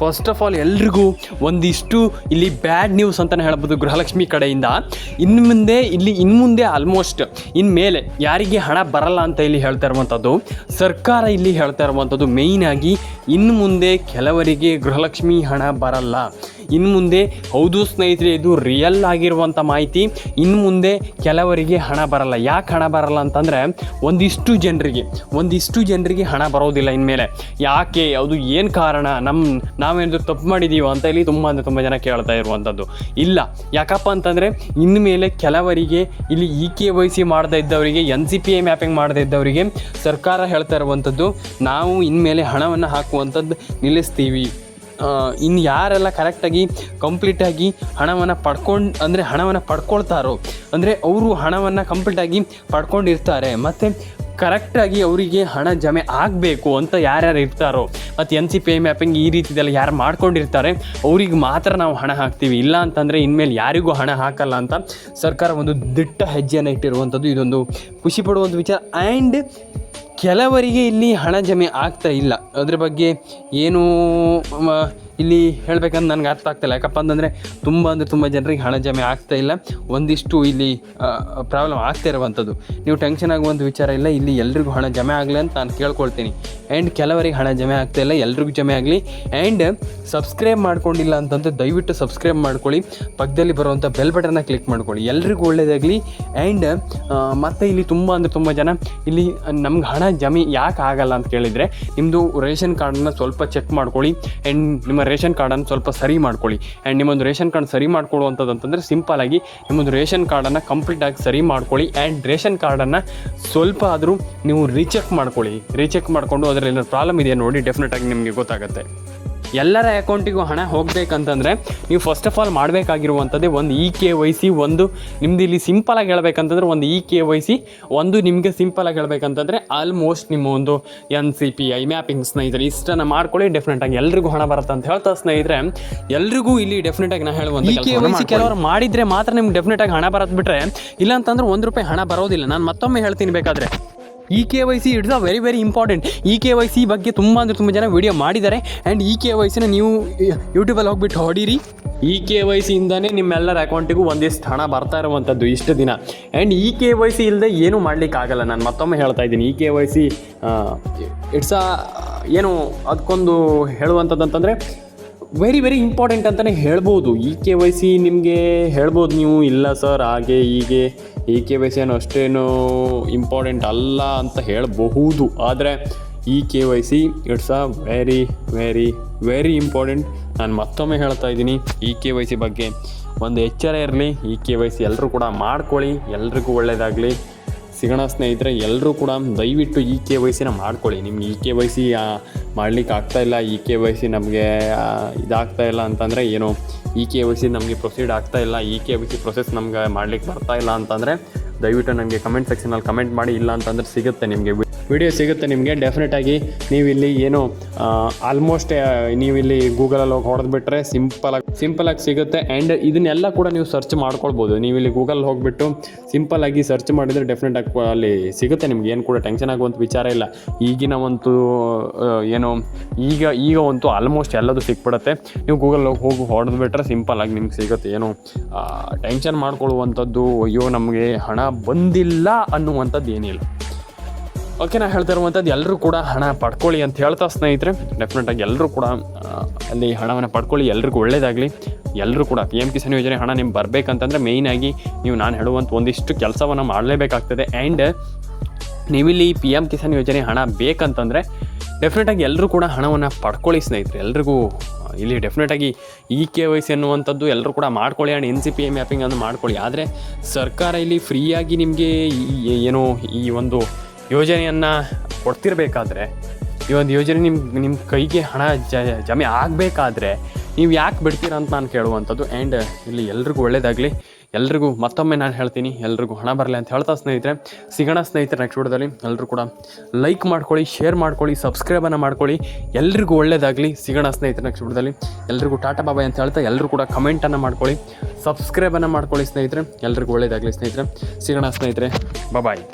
First of all ಎಲ್ರಿಗೂ ಒಂದಿಷ್ಟು ಇಲ್ಲಿ ಬ್ಯಾಡ್ ನ್ಯೂಸ್ ಅಂತಲೇ ಹೇಳ್ಬೋದು ಗೃಹಲಕ್ಷ್ಮಿ ಕಡೆಯಿಂದ. ಇನ್ನು ಮುಂದೆ, ಇಲ್ಲಿ ಇನ್ನು ಮುಂದೆ ಆಲ್ಮೋಸ್ಟ್ ಇನ್ಮೇಲೆ ಯಾರಿಗೆ ಹಣ ಬರಲ್ಲ ಅಂತ ಇಲ್ಲಿ ಹೇಳ್ತಾ ಇರುವಂಥದ್ದು, ಸರ್ಕಾರ ಇಲ್ಲಿ ಹೇಳ್ತಾ ಇರುವಂಥದ್ದು ಮೇಯ್ನಾಗಿ ಇನ್ನು ಮುಂದೆ ಕೆಲವರಿಗೆ ಗೃಹಲಕ್ಷ್ಮಿ ಹಣ ಬರಲ್ಲ. ಇನ್ನು ಮುಂದೆ ಹೌದು ಸ್ನೇಹಿತರೆ, ಇದು ರಿಯಲ್ ಆಗಿರುವಂಥ ಮಾಹಿತಿ. ಇನ್ನು ಮುಂದೆ ಕೆಲವರಿಗೆ ಹಣ ಬರಲ್ಲ. ಯಾಕೆ ಹಣ ಬರಲ್ಲ ಅಂತಂದರೆ, ಒಂದಿಷ್ಟು ಜನರಿಗೆ ಒಂದಿಷ್ಟು ಜನರಿಗೆ ಹಣ ಬರೋದಿಲ್ಲ ಇನ್ಮೇಲೆ ಯಾಕೆ? ಅದು ಏನು ಕಾರಣ? ನಮ್ಮ ನಾವೇನಾದರೂ ತಪ್ಪು ಮಾಡಿದ್ದೀವೋ ಅಂತ ಇಲ್ಲಿ ತುಂಬ ಅಂದರೆ ತುಂಬ ಜನ ಕೇಳ್ತಾ ಇರುವಂಥದ್ದು ಇಲ್ಲ. ಯಾಕಪ್ಪ ಅಂತಂದರೆ ಇನ್ಮೇಲೆ ಕೆಲವರಿಗೆ, ಇಲ್ಲಿ ಇ ಕೆ ವೈ ಸಿ ಮಾಡದೇ ಇದ್ದವರಿಗೆ N C P I mapping ಮಾಡದೇ ಇದ್ದವರಿಗೆ ಸರ್ಕಾರ ಹೇಳ್ತಾ ಇರುವಂಥದ್ದು ನಾವು ಇನ್ಮೇಲೆ ಹಣವನ್ನು ಹಾಕುವಂಥದ್ದು ನಿಲ್ಲಿಸ್ತೀವಿ. ಇನ್ನು ಯಾರೆಲ್ಲ ಕರೆಕ್ಟಾಗಿ ಕಂಪ್ಲೀಟಾಗಿ ಹಣವನ್ನು ಪಡ್ಕೊಂಡು, ಅಂದರೆ ಹಣವನ್ನು ಪಡ್ಕೊಳ್ತಾರೋ, ಅಂದರೆ ಅವರು ಹಣವನ್ನು ಕಂಪ್ಲೀಟಾಗಿ ಪಡ್ಕೊಂಡಿರ್ತಾರೆ, ಮತ್ತು ಕರೆಕ್ಟಾಗಿ ಅವರಿಗೆ ಹಣ ಜಮೆ ಆಗಬೇಕು ಅಂತ ಯಾರ್ಯಾರು ಇರ್ತಾರೋ, ಮತ್ತು N C P I mapping ಈ ರೀತಿದೆಲ್ಲ ಯಾರು ಮಾಡ್ಕೊಂಡಿರ್ತಾರೆ, ಅವ್ರಿಗೆ ಮಾತ್ರ ನಾವು ಹಣ ಹಾಕ್ತೀವಿ. ಇಲ್ಲ ಅಂತಂದರೆ ಇನ್ಮೇಲೆ ಯಾರಿಗೂ ಹಣ ಹಾಕಲ್ಲ ಅಂತ ಸರ್ಕಾರ ಒಂದು ದಿಟ್ಟ ಹೆಜ್ಜೆಯನ್ನು ಇಟ್ಟಿರುವಂಥದ್ದು ಇದೊಂದು ಖುಷಿ ಪಡುವಂಥ ವಿಚಾರ. ಆ್ಯಂಡ್ ಕೆಲವರಿಗೆ ಇಲ್ಲಿ ಹಣ ಜಮೆ ಆಗ್ತಾ ಇಲ್ಲ. ಅದ್ರ ಬಗ್ಗೆ ಏನು ಇಲ್ಲಿ ಹೇಳ್ಬೇಕಂತ ನನಗೆ ಅರ್ಥ ಆಗ್ತಾಯಿಲ್ಲ ಯಾಕಪ್ಪ ಅಂತಂದರೆ ತುಂಬ ಅಂದರೆ ತುಂಬ ಜನರಿಗೆ ಹಣ ಜಮೆ ಆಗ್ತಾ ಇಲ್ಲ. ಒಂದಿಷ್ಟು ಇಲ್ಲಿ ಪ್ರಾಬ್ಲಮ್ ಆಗ್ತಾ ಇರುವಂಥದ್ದು. ನೀವು ಟೆನ್ಷನ್ ಆಗುವಂಥ ವಿಚಾರ ಇಲ್ಲ. ಇಲ್ಲಿ ಎಲ್ರಿಗೂ ಹಣ ಜಮೆ ಆಗಲಿ ಅಂತ ನಾನು ಕೇಳ್ಕೊಳ್ತೀನಿ. ಆ್ಯಂಡ್ ಕೆಲವರಿಗೆ ಹಣ ಜಮೆ ಆಗ್ತಾ ಇಲ್ಲ. ಎಲ್ರಿಗೂ ಜಮೆ ಆಗಲಿ. ಆ್ಯಂಡ್ ಸಬ್ಸ್ಕ್ರೈಬ್ ಮಾಡ್ಕೊಂಡಿಲ್ಲ ಅಂತಂದರೆ ದಯವಿಟ್ಟು ಸಬ್ಸ್ಕ್ರೈಬ್ ಮಾಡ್ಕೊಳ್ಳಿ. ಪಕ್ಕದಲ್ಲಿ ಬರುವಂಥ ಬೆಲ್ ಬಟನ್ನ ಕ್ಲಿಕ್ ಮಾಡ್ಕೊಳ್ಳಿ. ಎಲ್ರಿಗೂ ಒಳ್ಳೆಯದಾಗಲಿ ಆ್ಯಂಡ್ ಮತ್ತು ಇಲ್ಲಿ ತುಂಬ ಅಂದರೆ ತುಂಬ ಜನ ಇಲ್ಲಿ ನಮ್ಗೆ ಹಣ ಜಮಿ ಯಾಕೆ ಆಗಲ್ಲ ಅಂತ ಕೇಳಿದರೆ ನಿಮ್ಮದು ರೇಷನ್ ಕಾರ್ಡನ್ನು ಸ್ವಲ್ಪ ಚೆಕ್ ಮಾಡ್ಕೊಳ್ಳಿ ಆ್ಯಂಡ್ ನಿಮ್ಮ ರೇಷನ್ ಕಾರ್ಡನ್ನು ಸ್ವಲ್ಪ ಸರಿ ಮಾಡ್ಕೊಳ್ಳಿ ಆ್ಯಂಡ್ ನಿಮ್ಮೊಂದು ರೇಷನ್ ಕಾರ್ಡ್ ಸರಿ ಮಾಡ್ಕೊಳ್ಳುವಂಥದ್ದು ಅಂತಂದರೆ ಆಗಿ ನಿಮ್ಮೊಂದು ರೇಷನ್ ಕಾರ್ಡನ್ನು ಕಂಪ್ಲೀಟಾಗಿ ಸರಿ ಮಾಡ್ಕೊಳ್ಳಿ ಆ್ಯಂಡ್ ರೇಷನ್ ಕಾರ್ಡನ್ನು ಸ್ವಲ್ಪ ಆದರೂ ನೀವು ರೀಚೆಕ್ ಮಾಡ್ಕೊಳ್ಳಿ. ರೀಚೆಕ್ ಮಾಡಿಕೊಂಡು ಅದರಲ್ಲಿ ಏನಾದ್ರು ಪ್ರಾಬ್ಲಮ್ ಇದೆಯಾ ನೋಡಿ ಡೆಫಿನೆಟಾಗಿ ನಿಮಗೆ ಗೊತ್ತಾಗುತ್ತೆ. ಎಲ್ಲರ ಅಕೌಂಟಿಗೂ ಹಣ ಹೋಗಬೇಕಂತಂದರೆ ನೀವು ಫಸ್ಟ್ ಆಫ್ ಆಲ್ ಮಾಡಬೇಕಾಗಿರುವಂಥದ್ದೇ ಒಂದು ಇ ಕೆ ವೈ ಸಿ ಒಂದು ನಿಮ್ದು ಇಲ್ಲಿ ಸಿಂಪಲಾಗಿ ಹೇಳ್ಬೇಕಂತಂದ್ರೆ ಒಂದು ಇ ಕೆ ವೈ ಸಿ ಒಂದು ನಿಮಗೆ ಸಿಂಪಲಾಗಿ ಹೇಳ್ಬೇಕಂತಂದರೆ ಆಲ್ಮೋಸ್ಟ್ ನಿಮ್ಮ ಒಂದು N C P I mapping ಸ್ನೇಹಿತರೆ ಇಷ್ಟನ್ನು ಮಾಡ್ಕೊಳ್ಳಿ ಡೆಫಿನೆಟಾಗಿ ಎಲ್ರಿಗೂ ಹಣ ಬರುತ್ತೆ ಅಂತ ಹೇಳ್ತಾ ಸ್ನೇಹಿತರೆ ಎಲ್ರಿಗೂ ಇಲ್ಲಿ ಡೆಫಿನೆಟಾಗಿ ನಾ ಹೇಳುವಂಥ ಕೆ ವೈ ಸಿ ಕೆಲವರು ಮಾಡಿದರೆ ಮಾತ್ರ ನಿಮ್ಗೆ ಡೆಫಿನೆಟಾಗಿ ಹಣ ಬರತ್ತೆ ಬಿಟ್ಟರೆ ಇಲ್ಲ ಅಂತಂದ್ರೆ ಒಂದು ರೂಪಾಯಿ ಹಣ ಬರೋದಿಲ್ಲ. ನಾನು ಮತ್ತೊಮ್ಮೆ ಹೇಳ್ತೀನಿ ಬೇಕಾದರೆ. E K Y C it's a very very important. E K Y C ಬಗ್ಗೆ ತುಂಬ ಅಂದರೆ ತುಂಬ ಜನ ವಿಡಿಯೋ ಮಾಡಿದ್ದಾರೆ. ಆ್ಯಂಡ್ ಇ ಕೆ ವೈ ಸಿನ ನೀವು ಯೂಟ್ಯೂಬಲ್ಲಿ ಹೋಗ್ಬಿಟ್ಟು ಹೊಡೀರಿ. ಇ ಕೆ ವೈ ಸಿಯಿಂದನೇ ನಿಮ್ಮೆಲ್ಲರ ಅಕೌಂಟಿಗೂ ಒಂದಿಷ್ಟು ಹಣ ಬರ್ತಾ ಇರುವಂಥದ್ದು ಇಷ್ಟು ದಿನ. And E K Y C ಇಲ್ಲದೆ ಏನೂ ಮಾಡಲಿಕ್ಕಾಗಲ್ಲ. ನಾನು ಮತ್ತೊಮ್ಮೆ ಹೇಳ್ತಾ ಇದ್ದೀನಿ. E K Y C it's a ಏನು ಅದಕ್ಕೊಂದು ಹೇಳುವಂಥದ್ದು ಅಂತಂದರೆ ವೆರಿ ವೆರಿ ಇಂಪಾರ್ಟೆಂಟ್ ಅಂತಲೇ ಹೇಳ್ಬೋದು. ಇ ಕೆ ವೈ ಸಿ ನಿಮಗೆ ಹೇಳ್ಬೋದು ನೀವು, ಇಲ್ಲ ಸರ್, ಹಾಗೆ, ಹೀಗೆ ಇ ಕೆ ವೈ ಸಿ ಏನು ಅಷ್ಟೇನು ಇಂಪಾರ್ಟೆಂಟ್ ಅಲ್ಲ ಅಂತ ಹೇಳಬಹುದು. ಆದರೆ E K Y C it's a very very very important ನಾನು ಮತ್ತೊಮ್ಮೆ ಹೇಳ್ತಾ ಇದ್ದೀನಿ ಇ ಕೆ ವೈ ಸಿ ಬಗ್ಗೆ. ಒಂದು ಎಚ್ಚರ ಇರಲಿ ಇ ಕೆ ವೈ ಸಿ ಎಲ್ಲರೂ ಕೂಡ ಮಾಡ್ಕೊಳ್ಳಿ, ಎಲ್ರಿಗೂ ಒಳ್ಳೆಯದಾಗಲಿ ಸಿಗೋಣ ಸ್ನೇಹಿತರೆ ಎಲ್ಲರೂ ಕೂಡ ದಯವಿಟ್ಟು ಇ ಕೆ ವೈ ಸಿನ ಮಾಡ್ಕೊಳ್ಳಿ. ನಿಮ್ಗೆ ಇ ಕೆ ವೈ ಸಿ ಮಾಡ್ಲಿಕ್ಕೆ ಆಗ್ತಾ ಇಲ್ಲ ಇ ಕೆ ವೈ ಸಿ ನಮಗೆ ಇದಾಗ್ತಾ ಇಲ್ಲ ಅಂತಂದರೆ ಏನು? ಇ ಕೆ ವೈ ಸಿ ನಮಗೆ ಪ್ರೊಸೀಡ್ ಆಗ್ತಾ ಇಲ್ಲ E K Y C process ನಮ್ಗೆ ಮಾಡ್ಲಿಕ್ಕೆ ಬರ್ತಾ ಇಲ್ಲ ಅಂತಂದರೆ ದಯವಿಟ್ಟು ನನಗೆ ಕಮೆಂಟ್ ಸೆಕ್ಷನಲ್ಲಿ ಕಮೆಂಟ್ ಮಾಡಿ, ಇಲ್ಲ ಅಂತಂದರೆ ಸಿಗುತ್ತೆ ನಿಮಗೆ. ವಿಡಿಯೋ ಸಿಗುತ್ತೆ ನಿಮಗೆ. ಡೆಫಿನೆಟಾಗಿ ನೀವು ಇಲ್ಲಿ ಏನು ಆಲ್ಮೋಸ್ಟ್ ನೀವು ಇಲ್ಲಿ ಗೂಗಲಲ್ಲಿ ಹೋಗಿ ಹೊಡೆದ್ಬಿಟ್ರೆ ಸಿಂಪಲಾಗಿ ಸಿಂಪಲಾಗಿ ಸಿಗುತ್ತೆ. ಆ್ಯಂಡ್ ಇದನ್ನೆಲ್ಲ ಕೂಡ ನೀವು ಸರ್ಚ್ ಮಾಡ್ಕೊಳ್ಬೋದು. ನೀವು ಇಲ್ಲಿ ಗೂಗಲ್ ಹೋಗಿಬಿಟ್ಟು ಸಿಂಪಲಾಗಿ ಸರ್ಚ್ ಮಾಡಿದರೆ ಡೆಫಿನೆಟಾಗಿ ಅಲ್ಲಿ ಸಿಗುತ್ತೆ ನಿಮ್ಗೆ. ಏನು ಕೂಡ ಟೆನ್ಷನ್ ಆಗುವಂಥ ವಿಚಾರ ಇಲ್ಲ. ಈಗಿನ ಒಂದು ಏನು, ಈಗ ಈಗ ಅಂತೂ ಆಲ್ಮೋಸ್ಟ್ ಎಲ್ಲದೂ ಸಿಕ್ಬಿಡುತ್ತೆ. ನೀವು ಗೂಗಲ್ ಹೋಗಿ ಹೊಡೆದ್ಬಿಟ್ರೆ ಸಿಂಪಲಾಗಿ ನಿಮ್ಗೆ ಸಿಗುತ್ತೆ. ಏನು ಟೆನ್ಷನ್ ಮಾಡ್ಕೊಳ್ಳುವಂಥದ್ದು, ಅಯ್ಯೋ, ನಮಗೆ ಹಣ ಬಂದಿಲ್ಲ ಅನ್ನುವಂಥದ್ದು ಏನಿಲ್ಲ. ಓಕೆ ನಾ ಹೇಳ್ತಾ ಇರುವಂಥದ್ದು ಎಲ್ಲರೂ ಕೂಡ ಹಣ ಪಡ್ಕೊಳ್ಳಿ ಅಂತ ಹೇಳ್ತಾ ಸ್ನೇಹಿತರೆ. ಡೆಫಿನೆಟಾಗಿ ಎಲ್ಲರೂ ಕೂಡ ಅಲ್ಲಿ ಹಣವನ್ನು ಪಡ್ಕೊಳ್ಳಿ, ಎಲ್ರಿಗೂ ಒಳ್ಳೇದಾಗಲಿ. ಎಲ್ಲರೂ ಕೂಡ ಪಿ ಎಂ ಕಿಸಾನ್ ಯೋಜನೆ ಹಣ ನಿಮ್ಗೆ ಬರಬೇಕಂತಂದರೆ ಮೇಯ್ನಾಗಿ ನೀವು ನಾನು ಹೇಳುವಂಥ ಒಂದಿಷ್ಟು ಕೆಲಸವನ್ನು ಮಾಡಲೇಬೇಕಾಗ್ತದೆ. ಆ್ಯಂಡ್ ನೀವಿಲ್ಲಿ ಪಿ ಎಂ ಕಿಸಾನ್ ಯೋಜನೆ ಹಣ ಬೇಕಂತಂದರೆ ಡೆಫಿನೆಟಾಗಿ ಎಲ್ಲರೂ ಕೂಡ ಹಣವನ್ನು ಪಡ್ಕೊಳ್ಳಿ ಸ್ನೇಹಿತರೆ. ಎಲ್ರಿಗೂ, ಇಲ್ಲಿ ಡೆಫಿನೆಟಾಗಿ ಇ ಕೆ ವೈ ಸಿ ಅನ್ನುವಂಥದ್ದು ಎಲ್ಲರೂ ಕೂಡ ಮಾಡ್ಕೊಳ್ಳಿ. And N C P A mapping ಅನ್ನು ಮಾಡ್ಕೊಳ್ಳಿ. ಆದರೆ ಸರ್ಕಾರ ಇಲ್ಲಿ ಫ್ರೀಯಾಗಿ ನಿಮಗೆ ಏನು ಈ ಒಂದು ಯೋಜನೆಯನ್ನು ಕೊಡ್ತಿರಬೇಕಾದ್ರೆ, ಈ ಒಂದು ಯೋಜನೆ ನಿಮ್ಮ ನಿಮ್ಮ ಕೈಗೆ ಹಣ ಜಮೆ ಆಗಬೇಕಾದ್ರೆ ನೀವು ಯಾಕೆ ಬಿಡ್ತೀರಾ ಅಂತ ನಾನು ಕೇಳುವಂಥದ್ದು. ಆ್ಯಂಡ್ ಇಲ್ಲಿ ಎಲ್ರಿಗೂ ಒಳ್ಳೇದಾಗಲಿ. ಎಲ್ರಿಗೂ ಮತ್ತೊಮ್ಮೆ ನಾನು ಹೇಳ್ತೀನಿ, ಎಲ್ರಿಗೂ ಹಣ ಬರಲಿ ಅಂತ ಹೇಳ್ತಾ ಸ್ನೇಹಿತರೆ, ಸಿಗೋಣ ಸ್ನೇಹಿತರೆ ನೆಕ್ಸ್ಟ್ ವಿಡಿಯೋದಲ್ಲಿ ಎಲ್ಲರೂ ಕೂಡ ಲೈಕ್ ಮಾಡ್ಕೊಳ್ಳಿ ಶೇರ್ ಮಾಡ್ಕೊಳ್ಳಿ ಸಬ್ಸ್ಕ್ರೈಬನ್ನು ಮಾಡ್ಕೊಳ್ಳಿ. ಎಲ್ರಿಗೂ ಒಳ್ಳೇದಾಗಲಿ. ಸಿಗೋಣ ಸ್ನೇಹಿತರೆ ನೆಕ್ಸ್ಟ್ ವಿಡಿಯೋದಲ್ಲಿ ಎಲ್ರಿಗೂ ಟಾಟಾ ಬಾಬಾಯ್ ಅಂತ ಹೇಳ್ತಾ ಎಲ್ಲರೂ ಕೂಡ ಕಮೆಂಟನ್ನು ಮಾಡ್ಕೊಳ್ಳಿ ಸಬ್ಸ್ಕ್ರೈಬನ್ನು ಮಾಡ್ಕೊಳ್ಳಿ ಸ್ನೇಹಿತರೆ. ಎಲ್ರಿಗೂ ಒಳ್ಳೇದಾಗಲಿ ಸ್ನೇಹಿತರೆ. ಸಿಗೋಣ ಸ್ನೇಹಿತರೆ. ಬಾಯ್